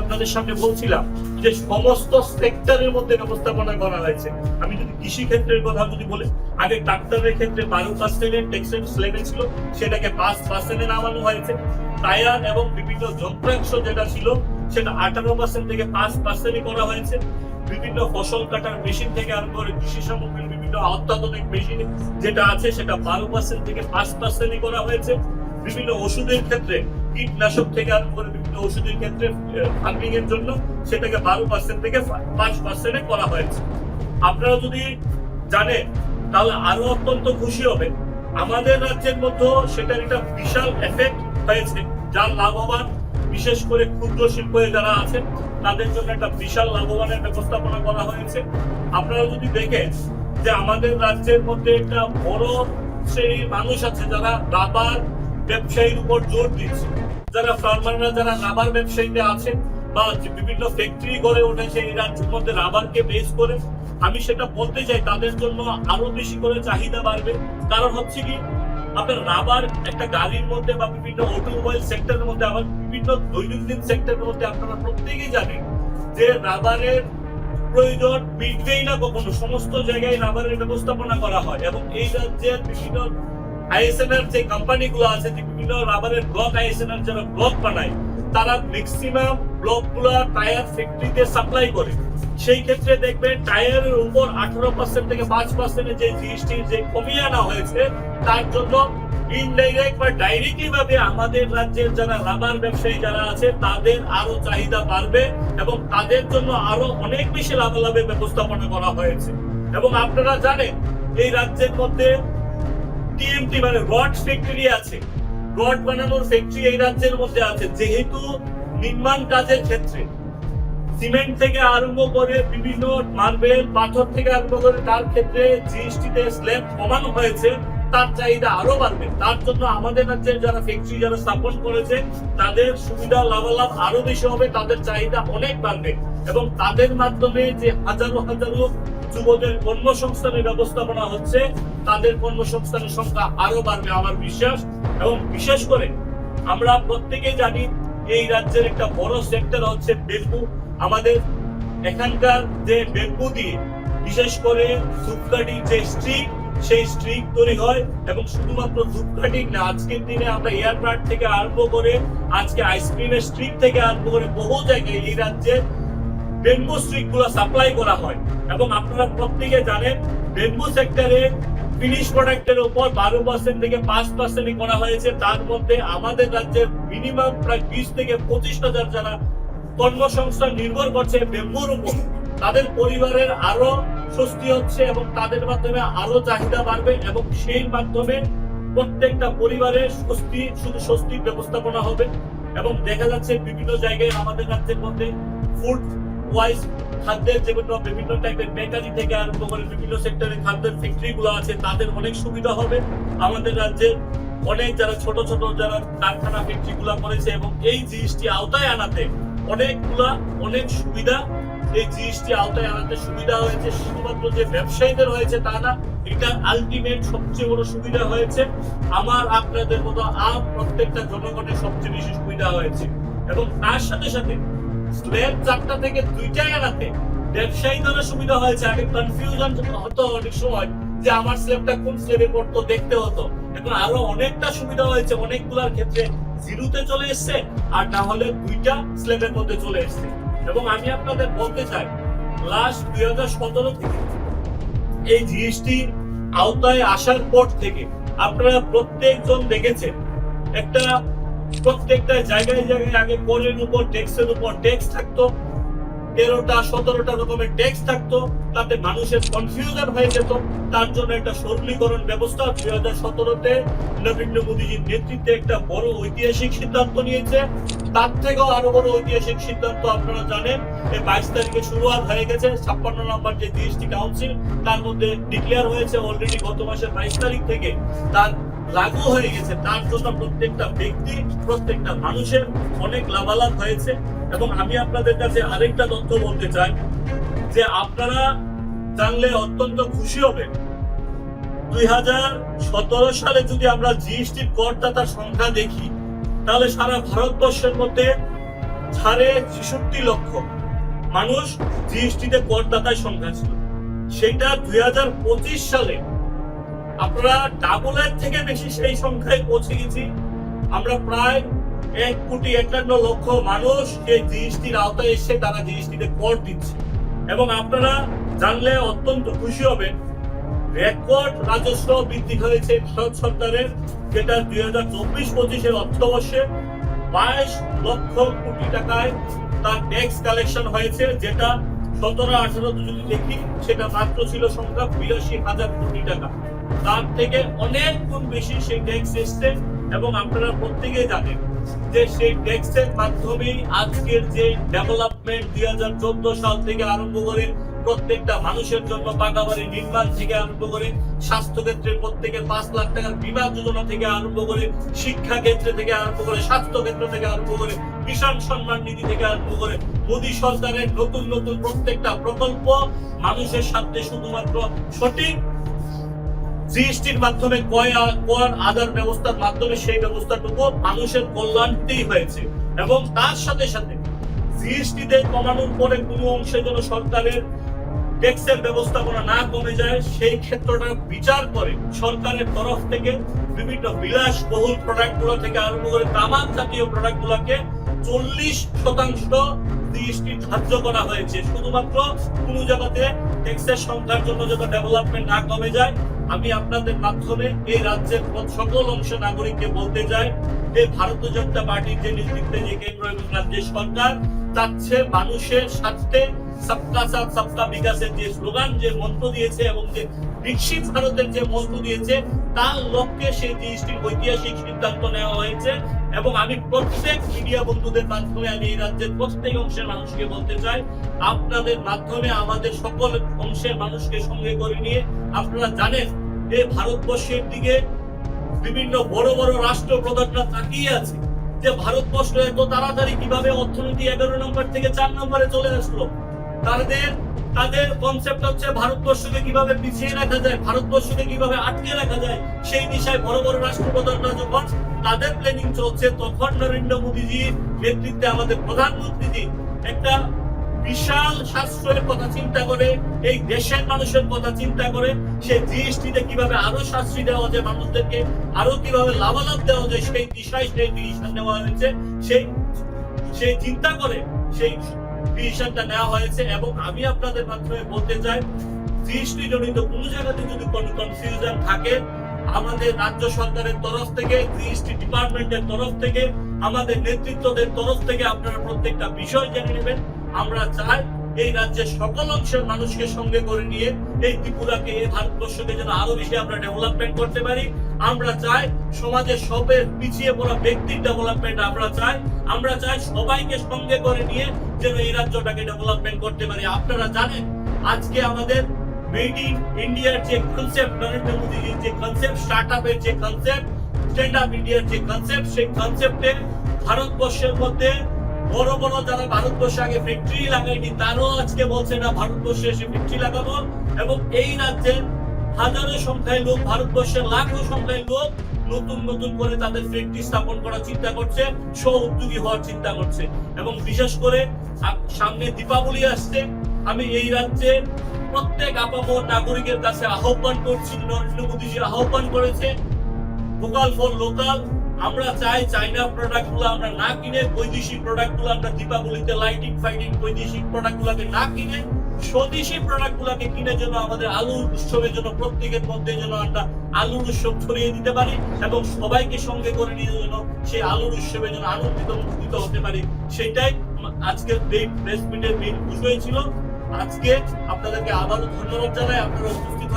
আপনাদের সামনে বলছিলাম যে সমস্ত সেক্টরের মধ্যে ব্যবস্থাপনা করা হয়েছে। আমি যদি কৃষি ক্ষেত্রের কথা যদি বলি, আগে ট্রাক্টরের ক্ষেত্রে বারো পার্সেন্টের ছিল, সেটাকে পাঁচ পার্সেন্টে নামানো হয়েছে। টায়ার এবং বিভিন্ন যন্ত্রাংশ যেটা ছিল, সেটা আঠারো পার্সেন্ট থেকে পাঁচ পার্সেন্টে করা হয়েছে। বিভিন্ন ফসল কাটার মেশিন থেকে আরম্ভ করে কৃষি সামগ্রীর বিভিন্ন অত্যাধুনিক মেশিন যেটা আছে, সেটা বারো পার্সেন্ট থেকে পাঁচ পার্সেন্টে করা হয়েছে। বিভিন্ন ওষুধের ক্ষেত্রে কীটনাশক থেকে আরম্ভ করে বিভিন্ন ওষুধের ক্ষেত্রে ফান্ডিং এর জন্য সেটাকে বারো পার্সেন্ট থেকে পাঁচ পার্সেন্টে করা হয়েছে। আপনারা যদি জানেন, তাহলে আরও অত্যন্ত খুশি হবে আমাদের রাজ্যের মধ্যে সেটার একটা বিশাল এফেক্ট হয়েছে, যার লাভবান বিশেষ করে ক্ষুদ্র শিল্পে যারা আছেন, তাদের জন্য একটা বিশাল লাভবানের ব্যবস্থাপনা করা হয়েছে। আপনারা যদি দেখেন যে আমাদের রাজ্যের মধ্যে একটা বড় শ্রেণির মানুষ আছে যারা রাবার ব্যবসায়ীর উপর জোর দিচ্ছে। যারা ফার্মাররা যারা রাবার ব্যবসায়ীতে আছেন বা বিভিন্ন ফ্যাক্টরি গড়ে উঠেছে এই রাজ্যের মধ্যে রাবারকে বেস করে, আমি সেটা বলতে চাই, তাদের জন্য আরও বেশি করে চাহিদা বাড়বে। কারণ হচ্ছে কি, আপনার রাবার একটা গাড়ির মধ্যে বা বিভিন্ন অটোমোবাইল সেক্টরের মধ্যে, আবার বিভিন্ন দৈনন্দিন সেক্টরের মধ্যে আপনারা প্রত্যেকেই জানেন যে রাবারের প্রয়োজন মিটবেই না কখনো। সমস্ত জায়গায় রাবারের ব্যবস্থাপনা করা হয় এবং এই রাজ্যের বিভিন্ন আইএসএনআর যে কোম্পানিগুলো আছে, যে বিভিন্ন রাবারের ব্লক যারা ব্লক বানায়, তারা ম্যাক্সিমাম টায়ার ফ্যাক্টরিতে সাপ্লাই করে। সেই ক্ষেত্রে দেখবেন টায়ারের উপর আঠারো পার্সেন্ট থেকে পাঁচ পার্সেন্টের যে জিএসটি যে কমিয়ে আনা হয়েছে, তার জন্য ইনডাইরেক্ট বা ডাইরেক্টলি ভাবে আমাদের রাজ্যের যারা রাবার ব্যবসায়ী যারা আছে, তাদের আরও চাহিদা বাড়বে এবং তাদের জন্য আরও অনেক বেশি লাভালাভের ব্যবস্থাপনা করা হয়েছে। এবং আপনারা জানেন, এই রাজ্যের মধ্যে টিএমটি মানে রড ফ্যাক্টরি আছে। রড বানানোর ফ্যাক্টরি এই রাজ্যের মধ্যে আছে, যেহেতু নির্মাণ কাজের ক্ষেত্রে। সিমেন্ট থেকে আরম্ভ করে বিভিন্ন মার্বেল, পাথর থেকে আরম্ভ করে তার ক্ষেত্রে জিএসটি তে স্ল্যাব কমানো হয়েছে, তার চাহিদা আরও বাড়বে। তার জন্য আমাদের রাজ্যের যারা ফ্যাক্টরি যারা স্থাপন করেছে, তাদের সুবিধা লাভালাভ আরও বেশি হবে, তাদের চাহিদা অনেক বাড়বে। এবং তাদের মাধ্যমে যে হাজারো হাজারো যুবদের কর্মসংস্থানের ব্যবস্থাপনা হচ্ছে, তাদের কর্মসংস্থানের সংখ্যা আরও বাড়বে আমার বিশ্বাস। এবং বিশেষ করে আমরা প্রত্যেকেই জানি এই রাজ্যের একটা বড় সেক্টর হচ্ছে বেম্বু আমাদের এখানকার যে বেম্বু দিয়ে, বিশেষ করে ধূপকাঠি যে স্ট্রিক সেই স্ট্রিক তৈরি হয় এবং শুধুমাত্র ধূপকাঠি না, আজকের দিনে আমরা এয়ারপ্রাট থেকে আরম্ভ করে, আজকে আইসক্রিমের স্ট্রিক থেকে আরম্ভ করে বহু জায়গায় এই রাজ্যে বেম্বু স্ট্রিকগুলো সাপ্লাই করা হয়। এবং আপনারা প্রত্যেকে জানেন বেম্বু সেক্টরে ফিনিশ প্রোডাক্টের উপর বারো পার্সেন্ট থেকে পাঁচ পার্সেন্ট করা হয়েছে। তার মধ্যে আমাদের রাজ্যের মিনিমাম প্রায় বিশ থেকে পঁচিশ হাজার যারা কর্মসংস্থান নির্ভর করছে বেম্বুর উপর, তাদের পরিবারের আরও স্বস্তি হচ্ছে এবং তাদের মাধ্যমে আরও চাহিদা বাড়বে এবং সেই মাধ্যমে প্রত্যেকটা পরিবারের স্বস্তি, শুধু স্বস্তির ব্যবস্থাপনা হবে। এবং দেখা যাচ্ছে বিভিন্ন জায়গায় আমাদের রাজ্যের মধ্যে ফুড ওয়াইজ খাদ্যের যেগুলো বিভিন্ন টাইপের বেকারি থেকে আরম্ভ করে বিভিন্ন সেক্টরে খাদ্যের ফ্যাক্টরি গুলো আছে, তাদের অনেক সুবিধা হবে। আমাদের রাজ্যে অনেক যারা ছোট ছোট যারা কারখানা ফ্যাক্টরি গুলা করেছে এবং এই জিনিসটি আওতায় আনাতে অনেকগুলা অনেক সুবিধা, এই জিনিসটি আওতায় আনাতে সুবিধা হয়েছে। শুধুমাত্র যে ব্যবসায়ীদের হয়েছে তা না, এটা আলটিমেট সবচেয়ে বড় সুবিধা হয়েছে। আমার, আপনাদের মতো আম প্রত্যেকটা জনগণের সবচেয়ে বেশি সুবিধা হয়েছে। এবং তার সাথে সাথে স্ল্যাব চারটা থেকে দুইটাই ব্যবসায়ী সুবিধা হয়েছে। আগে কনফিউশন হতো অনেক সময় যে আমার কোন পড়তো, দেখতে হতো। এখন আরও অনেকটা সুবিধা হয়েছে। অনেকগুলার ক্ষেত্রে জিরোতে চলে এসছে আর না হলে দুইটা স্ল্যাবের মধ্যে চলে এসছে। এবং আমি আপনাদের বলতে চাই লাস্ট দুই হাজার সতেরো থেকে এই জিএসটি আওতায় আসার পর থেকে আপনারা প্রত্যেকজন দেখেছেন একটা প্রত্যেকটা জায়গায় জায়গায় আগে করের উপর ট্যাক্সের উপর ট্যাক্স থাকতো। তেরোটা, সতেরোটা রকমের ট্যাক্স থাকতো, তাতে মানুষের কনফিউশন হয়ে যেত। তার জন্য একটা সরলীকরণ ব্যবস্থা দুই হাজার সতেরোতে নরেন্দ্র মোদীজির নেতৃত্বে একটা বড় ঐতিহাসিক সিদ্ধান্ত নিয়েছে। তার থেকেও আরও বড় ঐতিহাসিক সিদ্ধান্ত আপনারা জানেন এই বাইশ তারিখে শুরুয়াত হয়ে গেছে, ছাপ্পান্ন নম্বর যে জিএসটি কাউন্সিল তার মধ্যে ডিক্লেয়ার হয়েছে অলরেডি গত মাসের বাইশ তারিখ থেকে। তার লাগু হয়ে গেছে। তার জন্য প্রত্যেকটা ব্যক্তি, প্রত্যেকটা মানুষের অনেক লাভালাভ হয়েছে। এবং আমি আপনাদের কাছে আরেকটা তথ্য বলতে চাই, যে আপনারা জানলে অত্যন্ত খুশি হবেন। দুই হাজার সতেরো সালে যদি আমরা জিএসটি করদাতার সংখ্যা দেখি, তাহলে সারা ভারতবর্ষের মধ্যে সাড়ে ছেষট্টি লক্ষ মানুষ জিএসটিতে করদাতায় সংখ্যা ছিল। সেটা দুই হাজার পঁচিশ সালে আমরা ডাবলের থেকে বেশি সেই সংখ্যায় পৌঁছে গেছি। আমরা প্রায় এক কোটি একান্ন লক্ষ মানুষ এই জিএসটির আওতায় এসে তারা জিএসটিতে কর দিচ্ছে। এবং আপনারা জানলে অত্যন্ত খুশি হবেন রেকর্ড রাজস্ব বৃদ্ধি হয়েছে ভারত সরকারের যেটা দুই হাজার চব্বিশ পঁচিশের অর্থবর্ষে বাইশ লক্ষ কোটি টাকায় তার ট্যাক্স কালেকশন হয়েছে, যেটা সতেরো আঠারো যদি দেখি সেটা মাত্র ছিল সংখ্যা বিরাশি হাজার কোটি টাকা। তার থেকে অনেক গুণ বেশি সেই ট্যাক্স এসছে এবং আপনারা প্রত্যেকেই জানেন যে সেই ট্যাক্সের মাধ্যমেই আজকের যে ডেভেলপমেন্ট দুই হাজার চোদ্দ সাল থেকে আরম্ভ করে প্রত্যেকটা মানুষের জন্য পাকা বাড়ি নির্মাণ থেকে আরম্ভ করে স্বাস্থ্য ক্ষেত্রে প্রত্যেকের পাঁচ লাখ টাকার বিমা যোজনা থেকে আরম্ভ করে শিক্ষা ক্ষেত্রে থেকে আরম্ভ করে স্বাস্থ্য ক্ষেত্র থেকে আরম্ভ করে, কিষাণ সম্মান নিধি থেকে আরম্ভ করে মোদী সরকারের নতুন নতুন প্রত্যেকটা প্রকল্প মানুষের সাথে শুধুমাত্র সঠিক জিএসটির মাধ্যমে কর আদার ব্যবস্থার মাধ্যমে সেই ব্যবস্থাটুকু মানুষের কল্যাণতেই হয়েছে। এবং তার সাথে সাথে জিএসটিতে কমানোর পরে কোনো অংশে যেন সরকারের ট্যাক্সের ব্যবস্থাপনা না কমে যায়, সেই ক্ষেত্রটা বিচার করে সরকারের তরফ থেকে বিভিন্ন বিলাস বহুল প্রোডাক্টগুলো থেকে আরম্ভ করে তামাক জাতীয় প্রোডাক্ট গুলোকে চল্লিশ শতাংশ জিএসটি ধার্য করা হয়েছে। শুধুমাত্র কোন জায়গাতে ট্যাক্সের সংখ্যার জন্য যত ডেভেলপমেন্ট না কমে যায় আমি আপনাদের মাধ্যমে এই রাজ্যের সকল অংশ নাগরিককে বলতে চাই যে ভারতীয় জনতা পার্টির যে নেতৃত্বে যে কেন্দ্র এবং রাজ্যের সরকার চাচ্ছে মানুষের স্বার্থে সবকা সাথ সবকা বিকাশের যে স্লোগান যে মন্ত্র দিয়েছে এবং যে বিকশিত ভারতের যে মন্ত্র দিয়েছে তার লক্ষ্যে সেই জিনিসটির ঐতিহাসিক সিদ্ধান্ত নেওয়া হয়েছে। এবং আমি প্রত্যেক মিডিয়া বন্ধুদের মাধ্যমে আমি এই রাজ্যের প্রত্যেক অংশের মানুষকে বলতে চাই, আপনাদের মাধ্যমে আমাদের সকল অংশের মানুষকে সঙ্গে করে নিয়ে আপনারা জানেন যে ভারতবর্ষের দিকে বিভিন্ন বড় বড় রাষ্ট্রপ্রধানরা তাকিয়ে আছে যে ভারতবর্ষ এত তাড়াতাড়ি কীভাবে অর্থনীতি এগারো নম্বর থেকে চার নম্বরে চলে আসলো। তাদের তাদের কনসেপ্ট হচ্ছে ভারতবর্ষকে কীভাবে পিছিয়ে রাখা যায়, ভারতবর্ষকে কীভাবে আটকে রাখা যায়, সেই দিশায় বড় বড় রাষ্ট্রপ্রধানরা যখন তাদের প্ল্যানিং চলছে। তখন নরেন্দ্র মোদীজির নেতৃত্বে আমাদের প্রধানমন্ত্রীজি একটা বিশাল সাশ্রয়ের কথা চিন্তা করে, এই দেশের মানুষের কথা চিন্তা করে সেই জিএসটিতে কীভাবে আরও সাশ্রয় দেওয়া যায়, মানুষদেরকে আরও কীভাবে লাভালাভ দেওয়া যায়, সেই দিশায় সেই ডিসিশন নেওয়া হয়েছে। সেই সেই চিন্তা করে, সেই ডিসিশনটা নেওয়া হয়েছে এবং আমি আপনাদের মাধ্যমে বলতে চাই জিএসটি জনিত কোনো জায়গাতে যদি কোনো থাকে, আমাদের রাজ্য সরকারের তরফ থেকে ডিপার্টমেন্টের তরফ থেকে, আমাদের নেতৃত্বদের তরফ থেকে আপনারা প্রত্যেকটা বিষয় জেনে নেবেন। আমরা চাই এই রাজ্যের সকল অংশের মানুষকে সঙ্গে করে নিয়ে এই ত্রিপুরাকে, এই ভারতবর্ষকে যেন আরও বেশি আমরা ডেভেলপমেন্ট করতে পারি। আমরা চাই সমাজের সবের পিছিয়ে পড়া ব্যক্তির ডেভেলপমেন্ট আমরা চাই। আমরা চাই সবাইকে সঙ্গে করে নিয়ে যেন এই রাজ্যটাকে ডেভেলপমেন্ট করতে পারি। আপনারা জানেন, আজকে আমাদের মেড ইন ইন্ডিয়ার যে কনসেপ্ট নরেন্দ্র মোদীজির যে কনসেপ্ট স্টার্ট আপের যে কনসেপ্ট স্ট্যান্ড আপ ইন্ডিয়ার যে কনসেপ্ট সেই কনসেপ্টে ভারতবর্ষের মধ্যে বড় বড় যারা ভারতবর্ষে আগে ফ্যাক্টরি লাগায়নি, তারও আজকে বলছে, না, ভারতবর্ষে এসে ফ্যাক্টরি লাগাবো। এবং এই রাজ্যের হাজারো সংখ্যায় লোক, ভারতবর্ষের লাখো সংখ্যায় লোক নতুন নতুন করে তাদের ফ্যাক্টরি স্থাপন করার চিন্তা করছে, স্ব উদ্যোগী হওয়ার চিন্তা করছে। এবং বিশেষ করে সামনে দীপাবলি আসছে, আমি এই রাজ্যে প্রত্যেক আপামর নাগরিকের কাছে আহ্বান করছি, নরেন্দ্র মোদীজি আহ্বান করেছে ভোকাল ফর লোকাল আমরা চাই চাইনা প্রোডাক্টগুলো আমরা না কিনে বৈদেশিক প্রোডাক্টগুলো আমরা দীপাবলিতে লাইটিং ফাইটিং বৈদেশিক প্রোডাক্ট গুলোকে না কিনে স্বদেশি প্রোডাক্ট গুলাকে কিনে যেন আমাদের আলুর উৎসবের জন্য প্রত্যেকের মধ্যে যেন আমরা আলুর উৎসব ছড়িয়ে দিতে পারি এবং সবাইকে সঙ্গে করে নিয়ে যেন সেই আলুর উৎসবের যেন আনন্দিত মুক্তিত হতে পারি সেটাই আজকের এই প্রেস মিটের মেইন বিষয় ছিল আজকে আপনাদেরকে আবারও ধন্যবাদ জানাই, আপনারা উপস্থিত